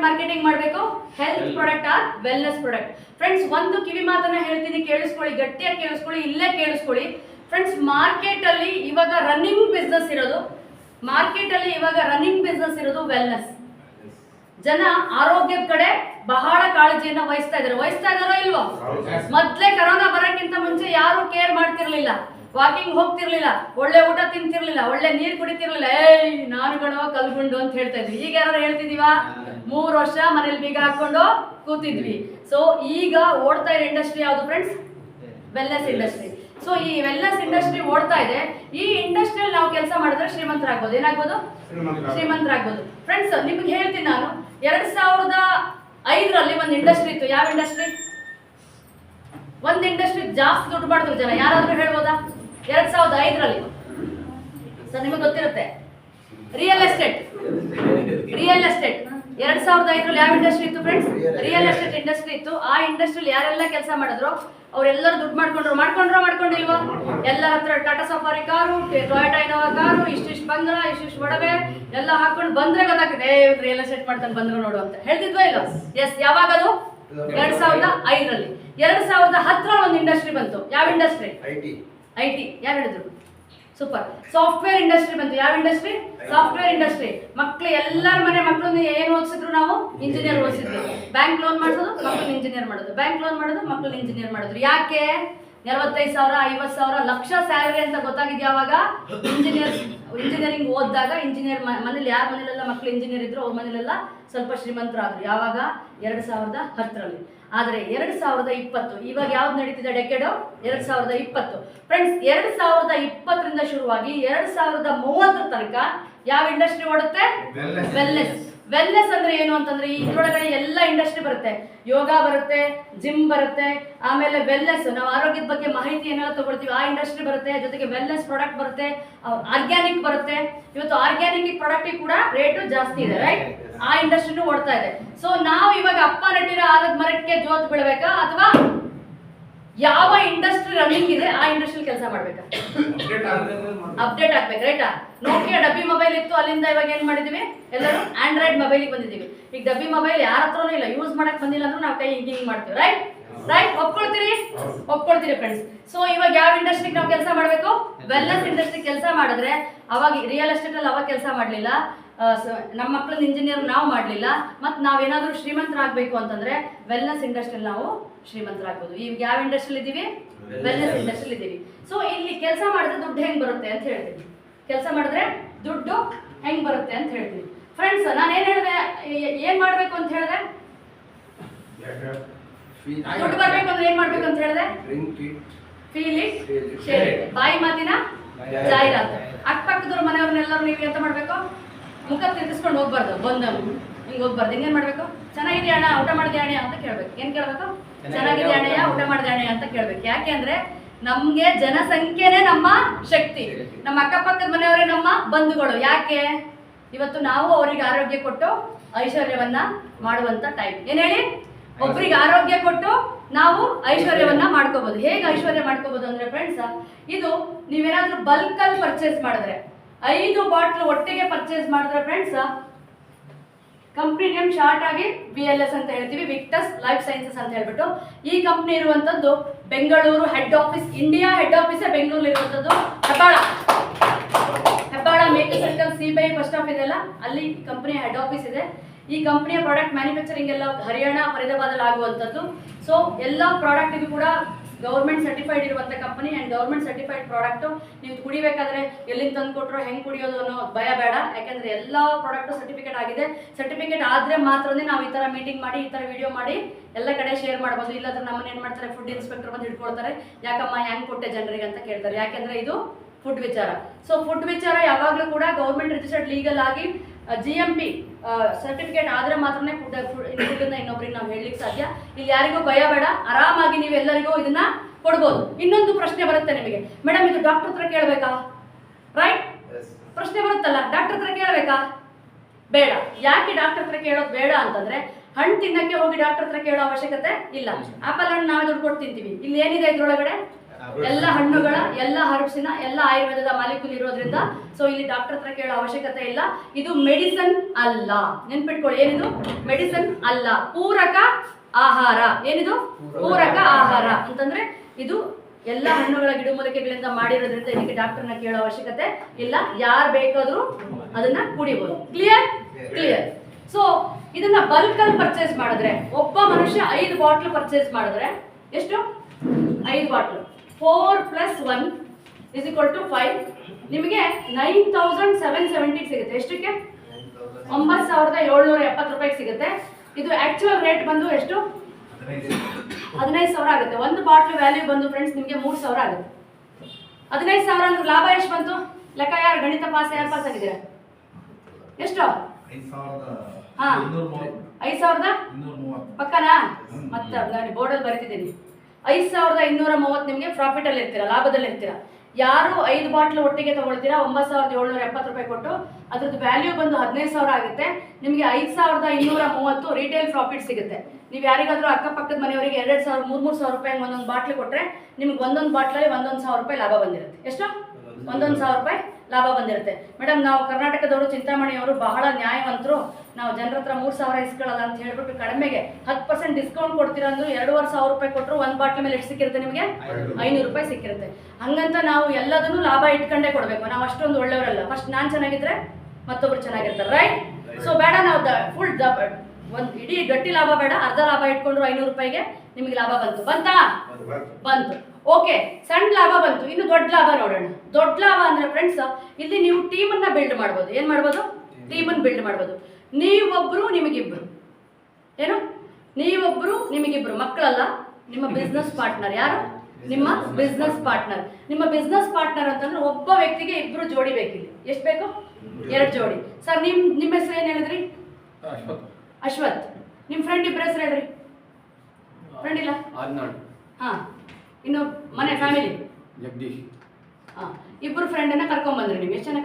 Product marketing ಮಾಡಬೇಕು health product or wellness product friends ಒಂದು ಕಿವಿ ಮಾತನ್ನ ಹೇಳ್ತೀನಿ ಕೇಳಿಸ್ಕೊಳ್ಳಿ ಗಟ್ಟಿಯಾಗಿ ಕೇಳಿಸ್ಕೊಳ್ಳಿ ಇಲ್ಲೇ ಕೇಳಿಸ್ಕೊಳ್ಳಿ. ಫ್ರೆಂಡ್ಸ್ ಮಾರ್ಕೆಟ್ ಅಲ್ಲಿ ಇವಾಗ ರನ್ನಿಂಗ್ ಬಿಸ್ನೆಸ್ ಇರೋದು. ಮಾರ್ಕೆಟ್ ಅಲ್ಲಿ ಇವಾಗ ರನ್ನಿಂಗ್ ಬಿಸ್ನೆಸ್ ಇರೋದು ವೆಲ್ನೆಸ್ ಜನ ಆರೋಗ್ಯದ ಕಡೆ ಬಹಳ ಕಾಳಜಿಯನ್ನ ವಹಿಸ್ತಾ ಇದ್ದಾರೆ ವಹಿಸ್ತಾ ಇದಾರೋ ಇಲ್ವೋ? ಮೊದ್ಲೇ ಕರೋನಾ ಬರೋಕ್ಕಿಂತ ಮುಂಚೆ ಯಾರು ಕೇರ್ ಮಾಡ್ತಿರ್ಲಿಲ್ಲ. ವಾಕಿಂಗ್ ಹೋಗ್ತಿರ್ಲಿಲ್ಲ. ಒಳ್ಳೆ ಊಟ ತಿಂತಿರ್ಲಿಲ್ಲ. ಒಳ್ಳೆ ನೀರ್ ಕುಡಿತಿರ್ಲಿಲ್ಲ. ಏಯ್ ನಾನು ಗಣವ ಕಲ್ಗುಂಡು ಅಂತ ಹೇಳ್ತಾ ಇದ್ವಿ. ಈಗ ಯಾರು ಹೇಳ್ತಿದೀವಾ ಮೂರ್ ವರ್ಷ ಮನೇಲಿ ಬೀಗ ಹಾಕೊಂಡು ಕೂತಿದ್ವಿ. ಸೊ ಈಗ ಓಡ್ತಾ ಇರೋ ಇಂಡಸ್ಟ್ರಿ ಯಾವುದು ಫ್ರೆಂಡ್ಸ್ ವೆಲ್ನೆಸ್ ಇಂಡಸ್ಟ್ರಿ ಸೊ ಈ ವೆಲ್ನೆಸ್ ಇಂಡಸ್ಟ್ರಿ ಓಡ್ತಾ ಇದೆ. ಈ ಇಂಡಸ್ಟ್ರಿಯಲ್ಲಿ ನಾವು ಕೆಲಸ ಮಾಡಿದ್ರೆ ಶ್ರೀಮಂತರಾಗ್ಬೋದು. ಏನಾಗ್ಬೋದು? ಶ್ರೀಮಂತರಾಗ್ಬೋದು. ಫ್ರೆಂಡ್ಸ್ ನಿಮ್ಗೆ ಹೇಳ್ತೀನಿ ನಾನು ಎರಡ್ ಸಾವಿರದ ಐದರಲ್ಲಿ ಒಂದು ಇಂಡಸ್ಟ್ರಿ ಇತ್ತು. ಯಾವ ಇಂಡಸ್ಟ್ರಿ ಒಂದು ಇಂಡಸ್ಟ್ರಿ ಜಾಸ್ತಿ ದುಡ್ಡು ಮಾಡಿದ್ರು ಜನ. ಯಾರಾದ್ರೂ ಹೇಳ್ಬೋದಾ? ಎರಡ್ ಸಾವಿರದ ಐದರಲ್ಲಿ. ಸರ್ ನಿಮಗೆ ಗೊತ್ತಿರುತ್ತೆ. ರಿಯಲ್ ಎಸ್ಟೇಟ್ ರಿಯಲ್ ಎಸ್ಟೇಟ್ ಎರಡ್ ಸಾವಿರದ ಐದರಲ್ಲಿ ಯಾವ ಇಂಡಸ್ಟ್ರಿ ಇತ್ತು ಫ್ರೆಂಡ್ಸ್ ರಿಯಲ್ ಎಸ್ಟೇಟ್ ಇಂಡಸ್ಟ್ರಿ ಇತ್ತು. ಆ ಇಂಡಸ್ಟ್ರಿಯಲ್ಲಿ ಯಾರೆಲ್ಲ ಕೆಲಸ ಮಾಡಿದ್ರು? ಅವರೆಲ್ಲರೂ ದುಡ್ಡು ಮಾಡ್ಕೊಂಡ್ರು. ಮಾಡ್ಕೊಂಡ್ರು ಮಾಡ್ಕೊಂಡಿಲ್ವಾ? ಎಲ್ಲರ ಹತ್ರ Tata Safari car Toyota Innova car ಇಷ್ಟಿಷ್ಟು ಬಂಗ್ಲ ಇಷ್ಟಿಷ್ಟು ಒಡವೆ ಎಲ್ಲ ಹಾಕೊಂಡು ಬಂದ್ರೆ ಗೊತ್ತಾಗ್ತದೆ ರಿಯಲ್ ಎಸ್ಟೇಟ್ ಮಾಡ್ತಾನೆ ಬಂದ್ರು ನೋಡು ಅಂತ. ಹೇಳ್ತಿದ್ವಾ ಇಲ್ಲ? ಎಸ್ ಯಾವಾಗ ಅದು ಎರಡ್ ಸಾವಿರದ ಐದರಲ್ಲಿ. ಎರಡ್ ಸಾವಿರದ ಹತ್ತರ ಒಂದು ಇಂಡಸ್ಟ್ರಿ ಬಂತು. ಯಾವ ಇಂಡಸ್ಟ್ರಿ ಐಟಿ ಐ ಟಿ ಯಾರು ಹೇಳಿದ್ರು? ಸೂಪರ್ ಸಾಫ್ಟ್ವೇರ್ ಇಂಡಸ್ಟ್ರಿ ಬಂತು. ಯಾವ ಇಂಡಸ್ಟ್ರಿ ಸಾಫ್ಟ್ವೇರ್ ಇಂಡಸ್ಟ್ರಿ ಮಕ್ಳು, ಎಲ್ಲರ ಮನೆ ಮಕ್ಕಳನ್ನ ಏನು ಓದಿಸಿದ್ರು ನಾವು? ಇಂಜಿನಿಯರ್ ಓದಿಸಿದ್ವಿ. ಬ್ಯಾಂಕ್ ಲೋನ್ ಮಾಡಿಸೋದು ಮಕ್ಕಳು ಇಂಜಿನಿಯರ್ ಮಾಡೋದು. ಬ್ಯಾಂಕ್ ಲೋನ್ ಮಾಡೋದು ಮಕ್ಕಳು ಇಂಜಿನಿಯರ್ ಮಾಡಿದ್ರು. ಯಾಕೆ? ನಲವತ್ತೈದು ಸಾವಿರ ಐವತ್ತು ಸಾವಿರ ಲಕ್ಷ ಸ್ಯಾಲರಿ ಅಂತ ಗೊತ್ತಾಗಿದ್ಯಾ ಯಾವಾಗ ಇಂಜಿನಿಯರ್ ಇಂಜಿನಿಯರಿಂಗ್ ಓದಿದಾಗ ಇಂಜಿನಿಯರ್ ಮನೇಲಿ ಯಾರ ಮನೇಲೆಲ್ಲ ಮಕ್ಕಳು ಇಂಜಿನಿಯರ್ ಇದ್ರು ಅವ್ರ ಮನೇಲೆಲ್ಲ ಸ್ವಲ್ಪ ಶ್ರೀಮಂತರಾದ್ರು. ಯಾವಾಗ? ಎರಡು ಸಾವಿರದ ಹತ್ತರಲ್ಲಿ. ಆದರೆ ಎರಡು ಸಾವಿರದ ಇಪ್ಪತ್ತು ಇವಾಗ ಯಾವ್ದು ನಡೀತಿದೆ ಡೆಕೆಡು ಎರಡು ಸಾವಿರದ ಇಪ್ಪತ್ತು. ಫ್ರೆಂಡ್ಸ್ ಎರಡು ಸಾವಿರದ ಇಪ್ಪತ್ತರಿಂದ ಶುರುವಾಗಿ ಎರಡು ಸಾವಿರದ ಮೂವತ್ತರ ತನಕ ಯಾವ ಇಂಡಸ್ಟ್ರಿ ಓಡುತ್ತೆ? ವೆಲ್ನೆಸ್ ವೆಲ್ನೆಸ್ ಅಂದ್ರೆ ಏನು ಅಂತಂದ್ರೆ ಇದ್ರೊಳಗಡೆ ಎಲ್ಲ ಇಂಡಸ್ಟ್ರಿ ಬರುತ್ತೆ. ಯೋಗ ಬರುತ್ತೆ ಜಿಮ್ ಬರುತ್ತೆ, ಆಮೇಲೆ ವೆಲ್ನೆಸ್ ನಾವು ಆರೋಗ್ಯದ ಬಗ್ಗೆ ಮಾಹಿತಿ ಏನೆಲ್ಲ ತಗೊಳ್ತೀವಿ, ಆ ಇಂಡಸ್ಟ್ರಿ ಬರುತ್ತೆ, ಜೊತೆಗೆ ವೆಲ್ನೆಸ್ ಪ್ರಾಡಕ್ಟ್ ಬರುತ್ತೆ ಆರ್ಗ್ಯಾನಿಕ್ ಬರುತ್ತೆ. ಇವತ್ತು ಆರ್ಗ್ಯಾನಿಕ್ ಪ್ರಾಡಕ್ಟ್ ಕೂಡ ರೇಟು ಜಾಸ್ತಿ ಇದೆ ರೈಟ್ ಆ ಇಂಡಸ್ಟ್ರಿನೂ ಓಡ್ತಾ ಇದೆ. ಸೊ ನಾವು ಇವಾಗ ಅಪ್ಪ ನೆಟ್ಟಿರೋ ಆಲದ ಮರಕ್ಕೆ ಜೋತ್ ಬಿಡಬೇಕಾ ಅಥವಾ ಯಾವ ಇಂಡಸ್ಟ್ರಿ ರನ್ನಿಂಗ್ ಇದೆ ಆ ಇಂಡಸ್ಟ್ರಿ ಕೆಲಸ ಮಾಡ್ಬೇಕು? ಅಪ್ಡೇಟ್ ಆಗ್ಬೇಕು. ರೈಟಾ ನೋಕಿಯಾ ಡಬ್ಬಿ ಮೊಬೈಲ್ ಇತ್ತು ಅಲ್ಲಿಂದ ಇವಾಗ ಏನ್ ಮಾಡಿದೀವಿ? ಎಲ್ಲರೂ ಆಂಡ್ರಾಯ್ಡ್ ಮೊಬೈಲ್ ಬಂದಿದೀವಿ. ಈಗ ಡಬ್ಬಿ ಮೊಬೈಲ್ ಯಾರ ಹತ್ರನೂ ಇಲ್ಲ ಯೂಸ್ ಮಾಡಕ್ ಬಂದಿಲ್ಲ ಅಂದ್ರೆ ನಾವು ಕೈ ಹಿಂಗ್ ಹಿಂಗ್ ಮಾಡ್ತೀವಿ ರೈಟ್ ರೈಟ್ ಒಪ್ಕೊಳ್ತೀರಿ? ಒಪ್ಕೊಳ್ತೀರಿ ಫ್ರೆಂಡ್ಸ್ ಸೊ ಇವಾಗ ಯಾವ ಇಂಡಸ್ಟ್ರಿಗೆ ನಾವು ಕೆಲಸ ಮಾಡಬೇಕು? ವೆಲ್ನೆಸ್ ಇಂಡಸ್ಟ್ರಿ ಕೆಲಸ ಮಾಡಿದ್ರೆ ಅವಾಗ ರಿಯಲ್ ಎಸ್ಟೇಟ್ ಅಲ್ಲಿ ಅವಾಗ ಕೆಲಸ ಮಾಡ್ಲಿಲ್ಲ. ನಮ್ಮ ಮಕ್ಕಳನ್ನ ಇಂಜಿನಿಯರ್ ನಾವು ಮಾಡಲಿಲ್ಲ. ಮತ್ತು ನಾವೇನಾದರೂ ಶ್ರೀಮಂತರಾಗಬೇಕು ಅಂತಂದ್ರೆ ವೆಲ್ನೆಸ್ ಇಂಡಸ್ಟ್ರಿಯಲ್ಲಿ ನಾವು ಶ್ರೀಮಂತರಾಗ್ಬೋದು. ಈಗ ಯಾವ ಇಂಡಸ್ಟ್ರಿಯಲ್ಲಿ ಇದ್ದೀವಿ ವೆಲ್ನೆಸ್ ಇಂಡಸ್ಟ್ರಿಯಲ್ಲಿ ಇದ್ದೀವಿ ಸೊ ಇಲ್ಲಿ ಕೆಲಸ ಮಾಡಿದ್ರೆ ದುಡ್ಡು ಹೆಂಗ್ ಬರುತ್ತೆ ಅಂತ ಹೇಳ್ತೀನಿ. ಕೆಲಸ ಮಾಡಿದ್ರೆ ದುಡ್ಡು ಹೆಂಗ್ ಬರುತ್ತೆ ಅಂತ ಹೇಳ್ತೀನಿ. ಫ್ರೆಂಡ್ಸ್ ನಾನು ಏನು ಹೇಳಿದೆ? ಏನು ಮಾಡಬೇಕು ಅಂತ ಹೇಳಿದೆ? ದುಡ್ಡು ಬರಬೇಕು ಅಂದ್ರೆ ಏನ್ ಮಾಡ್ಬೇಕು ಅಂತ ಹೇಳಿದೆ? Drink feel it share it ಬಾಯಿ ಮಾತಿನ ಜಾಹೀರಾತು. ಅಕ್ಕಪಕ್ಕದವ್ರ ಮನೆಯವ್ರನ್ನೆಲ್ಲರೂ ನೀವು ಎಂತ ಮಾಡ್ಬೇಕು? ಮುಖ ತಿರ್ಗಿಸ್ಕೊಂಡು ಹೋಗ್ಬಾರ್ದು ಬಂದ ಹಿಂಗ್ ಹೋಗ್ಬಾರ್ದು ಏನು ಮಾಡ್ಬೇಕು? ಚೆನ್ನಾಗಿದೆ ಅಣ್ಣ? ಊಟ ಮಾಡಿದೆ ಅಣ್ಣ? ಅಂತ ಕೇಳ್ಬೇಕು. ಏನ್ ಕೇಳ್ಬೇಕು? ಚೆನ್ನಾಗಿದೆ ಅಣ್ಣಯ್ಯ ಊಟ ಮಾಡಿದೆ ಅಣ್ಣ? ಅಂತ ಕೇಳ್ಬೇಕು. ಯಾಕೆ ಅಂದ್ರೆ ನಮ್ಗೆ ಜನಸಂಖ್ಯೆನೇ ನಮ್ಮ ಶಕ್ತಿ. ನಮ್ಮ ಅಕ್ಕಪಕ್ಕದ ಮನೆಯವರೇ ನಮ್ಮ ಬಂಧುಗಳು. ಯಾಕೆ? ಇವತ್ತು ನಾವು ಅವರಿಗೆ ಆರೋಗ್ಯ ಕೊಟ್ಟು ಐಶ್ವರ್ಯವನ್ನ ಮಾಡುವಂತ ಟೈಮ್ ಏನ್ ಹೇಳಿ? ಒಬ್ರಿಗೆ ಆರೋಗ್ಯ ಕೊಟ್ಟು ನಾವು ಐಶ್ವರ್ಯವನ್ನ ಮಾಡ್ಕೋಬಹುದು ಹೇಗೆ ಐಶ್ವರ್ಯ ಮಾಡ್ಕೋಬಹುದು ಅಂದ್ರೆ ಫ್ರೆಂಡ್ಸ್ ಇದು ನೀವೇನಾದ್ರೂ ಬಲ್ಕ್ ಅಲ್ಲಿ ಪರ್ಚೇಸ್ ಮಾಡಿದ್ರೆ ಐದು ಬಾಟ್ಲ್ ಒಟ್ಟಿಗೆ ಪರ್ಚೇಸ್ ಮಾಡಿದ್ರೆ ಫ್ರೆಂಡ್ಸ್ ಕಂಪ್ನಿ ನೇಮ್ ಶಾರ್ಟ್ ಆಗಿ ವಿ ಎಲ್ ಎಸ್ ಅಂತ ಹೇಳ್ತೀವಿ ವಿಕ್ಟಸ್ ಲೈಫ್ ಸೈನ್ಸಸ್ ಅಂತ ಹೇಳ್ಬಿಟ್ಟು. ಈ ಕಂಪ್ನಿ ಇರುವಂತದ್ದು Bengaluru head office India head ಆಫೀಸೇ Bengaluru ಇರುವಂತದ್ದು Hebbal. Hebbal Mekhri circle CBI bus stop ಇದೆಲ್ಲ ಅಲ್ಲಿ? ಕಂಪ್ನಿಯ ಹೆಡ್ ಆಫೀಸ್ ಇದೆ. ಈ ಕಂಪನಿಯ ಪ್ರಾಡಕ್ಟ್ ಮ್ಯಾನುಫ್ಯಾಕ್ಚರಿಂಗ್ ಎಲ್ಲ ಹರಿಯಾಣ ಫರೀದಾಬಾದಲ್ಲಿ ಆಗುವಂಥದ್ದು. ಸೊ ಎಲ್ಲ ಪ್ರಾಡಕ್ಟ್ ಇದು ಕೂಡ ಗೌರ್ಮೆಂಟ್ ಸರ್ಟಿಫೈಡ್ ಇರುವಂಥ company and government certified product ನೀವು ಕುಡಿಬೇಕಾದ್ರೆ ಎಲ್ಲಿಂದ ತಂದು ಕೊಟ್ಟರು ಹೆಂಗೆ ಕುಡಿಯೋದು ಅನ್ನೋ ಭಯ ಬೇಡ. ಯಾಕೆಂದರೆ ಎಲ್ಲ ಪ್ರಾಡಕ್ಟು ಸರ್ಟಿಫಿಕೇಟ್ ಆಗಿದೆ. ಸರ್ಟಿಫಿಕೇಟ್ ಆದರೆ ಮಾತ್ರನೇ ನಾವು ಈ ಥರ ಮೀಟಿಂಗ್ ಮಾಡಿ, ಈ ಥರ ವಿಡಿಯೋ ಮಾಡಿ ಎಲ್ಲ ಕಡೆ ಶೇರ್ ಮಾಡ್ಬೋದು. ಇಲ್ಲಾಂದ್ರೆ ನಮ್ಮನ್ನ ಏನು ಮಾಡ್ತಾರೆ ಫುಡ್ ಇನ್ಸ್ಪೆಕ್ಟರ್ ಬಂದು ಹಿಡ್ಕೊಳ್ತಾರೆ. ಯಾಕಮ್ಮ, ಹೆಂಗೆ ಕೊಟ್ಟೆ ಜನರಿಗೆ ಅಂತ ಕೇಳ್ತಾರೆ. ಯಾಕೆಂದರೆ ಇದು ಫುಡ್ ವಿಚಾರ. ಸೊ ಫುಡ್ ವಿಚಾರ ಯಾವಾಗಲೂ ಕೂಡ ಗೌರ್ಮೆಂಟ್ ರಿಜಿಸ್ಟರ್ಡ್ ಲೀಗಲ್ ಆಗಿ ಜಿ ಎಂ ಪಿ ಸರ್ಟಿಫಿಕೇಟ್ ಆದರೆ ಮಾತ್ರನೇ ಫುಡ್ ಇನ್ನೊಬ್ರಿಗೆ ನಾವು ಹೇಳಲಿಕ್ಕೆ ಸಾಧ್ಯ. ಇಲ್ಲಿ ಯಾರಿಗೂ ಭಯ ಬೇಡ ಆರಾಮಾಗಿ ನೀವು ಎಲ್ಲರಿಗೂ ಇದನ್ನ ಕೊಡ್ಬೋದು. ಇನ್ನೊಂದು ಪ್ರಶ್ನೆ ಬರುತ್ತೆ ನಿಮಗೆ. ಮೇಡಮ್ ಇದು ಡಾಕ್ಟರ್ ಹತ್ರ ಕೇಳಬೇಕಾ? ರೈಟ್ ಪ್ರಶ್ನೆ ಬರುತ್ತಲ್ಲ ಡಾಕ್ಟರ್ ಹತ್ರ ಕೇಳಬೇಕಾ? ಬೇಡ. ಯಾಕೆ ಡಾಕ್ಟರ್ ಹತ್ರ ಕೇಳೋದು ಬೇಡ ಅಂತಂದ್ರೆ ಹಣ್ಣು ತಿನ್ನಕ್ಕೆ ಹೋಗಿ ಡಾಕ್ಟರ್ ಹತ್ರ ಕೇಳೋ ಅವಶ್ಯಕತೆ ಇಲ್ಲ. ಆಪಲ್ ಹಣ್ಣು ನಾವು ದುಡ್ಡು ಕೊಟ್ಟು ತಿಂತೀವಿ. ಇಲ್ಲಿ ಏನಿದೆ ಇದ್ರೊಳಗಡೆ? ಎಲ್ಲ ಹಣ್ಣುಗಳ ಎಲ್ಲ ಹರ್ಬ್ಸಿನ ಎಲ್ಲ ಆಯುರ್ವೇದದ ಮಾಲಿಕ್ಯೂಲ್ ಇರೋದ್ರಿಂದ ಸೊ ಇಲ್ಲಿ ಡಾಕ್ಟರ್ ಹತ್ರ ಕೇಳೋ ಅವಶ್ಯಕತೆ ಇಲ್ಲ. ಇದು ಮೆಡಿಸನ್ ಅಲ್ಲ. ನೆನ್ಪಿಟ್ಕೊಳ್ಳಿ ಏನಿದು? ಮೆಡಿಸನ್ ಅಲ್ಲ. ಪೂರಕ ಆಹಾರ. ಏನಿದು? ಪೂರಕ ಆಹಾರ. ಅಂತಂದ್ರೆ ಇದು ಎಲ್ಲ ಹಣ್ಣುಗಳ ಗಿಡಮೂಲಿಕೆಗಳಿಂದ ಮಾಡಿರೋದ್ರಿಂದ ಇದಕ್ಕೆ ಡಾಕ್ಟರ್ನ ಕೇಳೋ ಅವಶ್ಯಕತೆ ಇಲ್ಲ. ಯಾರು ಬೇಕಾದ್ರೂ ಅದನ್ನ ಕುಡಿಬಹುದು ಕ್ಲಿಯರ್ ಕ್ಲಿಯರ್ ಸೊ ಇದನ್ನ ಬಲ್ಕ್ ಅಲ್ಲಿ ಪರ್ಚೇಸ್ ಮಾಡಿದ್ರೆ ಒಬ್ಬ ಮನುಷ್ಯ ಐದು ಬಾಟ್ಲು ಪರ್ಚೇಸ್ ಮಾಡಿದ್ರೆ ಎಷ್ಟು? ಐದು bottle four plus one is equal to five ನಿಮಗೆ ನೈನ್ ತೌಸಂಡ್ ಸೆವೆನ್ ಸೆವೆಂಟಿಗೆ ಸಿಗುತ್ತೆ. ಎಷ್ಟಕ್ಕೆ? ಒಂಬತ್ತು ಸಾವಿರದ ಏಳ್ನೂರ ಎಪ್ಪತ್ತು ರೂಪಾಯಿಗೆ ಸಿಗುತ್ತೆ. ಇದು ಆಕ್ಚುಯಲ್ ರೇಟ್ ಬಂದು ಎಷ್ಟು? ಹದಿನೈದು ಸಾವಿರ ಆಗುತ್ತೆ. ಒಂದು ಬಾಟ್ಲು ವ್ಯಾಲ್ಯೂ ಬಂದು ಫ್ರೆಂಡ್ಸ್ ನಿಮಗೆ ಮೂರು ಸಾವಿರ ಆಗುತ್ತೆ. ಹದಿನೈದು ಸಾವಿರ ಅಂದ್ರೆ ಲಾಭ ಎಷ್ಟು ಬಂತು? ಲೆಕ್ಕ ಯಾರು? ಗಣಿತ ಪಾಸ್ ಯಾರು ಪಾಸ್ ಆಗಿದ್ದೀರಾ? ಎಷ್ಟು? ಹಾಂ. ಐದು ಸಾವಿರದ? ಪಕ್ಕನಾ? ಮತ್ತೆ ಬೋರ್ಡಲ್ಲಿ ಬರಿತಿದ್ದೀನಿ. ಐದು ಸಾವಿರದ ಇನ್ನೂರ ಮೂವತ್ತು ನಿಮಗೆ ಪ್ರಾಫಿಟಲ್ಲಿ ಇರ್ತೀರಾ, ಲಾಭದಲ್ಲಿ ಇರ್ತೀರಾ. ಯಾರು ಐದು ಬಾಟ್ಲು ಒಟ್ಟಿಗೆ ತಗೊಳ್ತೀರಾ, ಒಂಬತ್ತು ಸಾವಿರದ ಏಳ್ನೂರ ಎಪ್ಪತ್ತು ರೂಪಾಯಿ ಕೊಟ್ಟು ಅದ್ರದ್ದು ವ್ಯಾಲ್ಯೂ ಬಂದು ಹದಿನೈದು ಸಾವಿರ ಆಗುತ್ತೆ. ನಿಮಗೆ ಐದು ಸಾವಿರದ ಇನ್ನೂರ ಮೂವತ್ತು ರಿಟೇಲ್ ಪ್ರಾಫಿಟ್ ಸಿಗುತ್ತೆ. ನೀವು ಯಾರಿಗಾದ್ರೂ ಅಕ್ಕಪಕ್ಕದ ಮನೆಯವರಿಗೆ ಎರಡು ಸಾವಿರ ಮೂರು ಮೂರು ಸಾವಿರ ರೂಪಾಯಿ ಒಂದೊಂದು ಬಾಟ್ಲು ಕೊಟ್ಟರೆ ನಿಮ್ಗೆ ಒಂದೊಂದು ಬಾಟ್ಲಲ್ಲಿ ಒಂದೊಂದು ಸಾವಿರ ರೂಪಾಯಿ ಲಾಭ ಬಂದಿರುತ್ತೆ. ಎಷ್ಟು? ಒಂದೊಂದು ಸಾವಿರ ರೂಪಾಯಿ ಲಾಭ ಬಂದಿರುತ್ತೆ. ಮೇಡಮ್ ನಾವು ಕರ್ನಾಟಕದವರು ಚಿಂತಾಮಣಿಯವರು ಬಹಳ ನ್ಯಾಯವಂತರು. ನಾವು ಜನರ ಹತ್ರ ಮೂರು ಸಾವಿರ ಇಸ್ಕೊಳ್ಳಲ್ಲ ಅಂತ ಹೇಳ್ಬಿಟ್ಟು ಕಡಿಮೆಗೆ ಹತ್ತು ಪರ್ಸೆಂಟ್ ಡಿಸ್ಕೌಂಟ್ ಕೊಡ್ತೀರಾ ಅಂದ್ರೆ ಎರಡೂವರೆ ಸಾವಿರ ರೂಪಾಯಿ ಕೊಟ್ಟರು ಒಂದು ಬಾಟ್ಲ್ ಮೇಲೆ ಎಷ್ಟು ಸಿಕ್ಕಿರುತ್ತೆ ನಿಮಗೆ? ಐನೂರು. ರೂಪಾಯಿ ಸಿಕ್ಕಿರುತ್ತೆ. ಹಂಗಂತ ನಾವು ಎಲ್ಲದನ್ನು ಲಾಭ ಇಟ್ಕೊಂಡೇ ಕೊಡಬೇಕು. ನಾವು ಅಷ್ಟೊಂದು ಒಳ್ಳೆಯವರಲ್ಲ. ಫಸ್ಟ್ ನಾನು ಚೆನ್ನಾಗಿದ್ರೆ ಮತ್ತೊಬ್ರು ಚೆನ್ನಾಗಿರ್ತಾರೆ ರೈಟ್ ಸೊ ಬೇಡ ನಾವು ದ ಫುಲ್ ದ ಒಂದು ಇಡೀ ಗಟ್ಟಿ ಲಾಭ ಬೇಡ. ಅರ್ಧ ಲಾಭ ಇಟ್ಕೊಂಡ್ರು ಐನೂರು ರೂಪಾಯಿಗೆ ನಿಮಗೆ ಲಾಭ ಬಂತು ಬಂತಾ. ಬಂತು. ಓಕೆ ಸಣ್ಣ ಲಾಭ ಬಂತು. ಇನ್ನು ದೊಡ್ಡ ಲಾಭ ನೋಡೋಣ. ದೊಡ್ಡ ಲಾಭ ಅಂದ್ರೆ ಫ್ರೆಂಡ್ಸ್ ಇಲ್ಲಿ ನೀವು ಟೀಮನ್ನ ಬಿಲ್ಡ್ ಮಾಡ್ಬೋದು. ಏನ್ ಮಾಡ್ಬೋದು? ಟೀಮನ್ನು ಬಿಲ್ಡ್ ಮಾಡ್ಬೋದು. ನೀವೊಬ್ರು ನಿಮಗಿಬ್ರು. ಏನು? ನೀವೊಬ್ರು ನಿಮಗಿಬ್ರು. ಮಕ್ಕಳಲ್ಲ ನಿಮ್ಮ ಬಿಸ್ನೆಸ್ ಪಾರ್ಟ್ನರ್ ಯಾರು? ನಿಮ್ಮ ಬಿಸ್ನೆಸ್ ಪಾರ್ಟ್ನರ್ ನಿಮ್ಮ ಬಿಸ್ನೆಸ್ ಪಾರ್ಟ್ನರ್ ಅಂತಂದ್ರೆ ಒಬ್ಬ ವ್ಯಕ್ತಿಗೆ ಇಬ್ರು ಜೋಡಿ ಬೇಕಿಲ್ಲ ಎಷ್ಟು ಬೇಕು? ಎರಡು ಜೋಡಿ. ಸರ್ ನಿಮ್ ನಿಮ್ಮ ಹೆಸರು ಏನು ಹೇಳಿದ್ರಿ? ಅಶ್ವಥ್. ನಿಮ್ಮ ಫ್ರೆಂಡ್ ಇಬ್ಬರ ಹೆಸರು ಹೇಳ್ರಿ. ಫ್ರೆಂಡ್ ಇಲ್ಲ? ಹಾ. ಇನ್ನು ಮನೆ ಫ್ಯಾಮಿಲಿ ಜಗದೀಶ್. ಫ್ರೆಂಡ್ ಇಬ್ರು ಫ್ರೆಂಡನ್ನ ಕರ್ಕೊಂಡ್ ಬಂದ್ರಿ ನೀವು. ಎಷ್ಟು ಜನ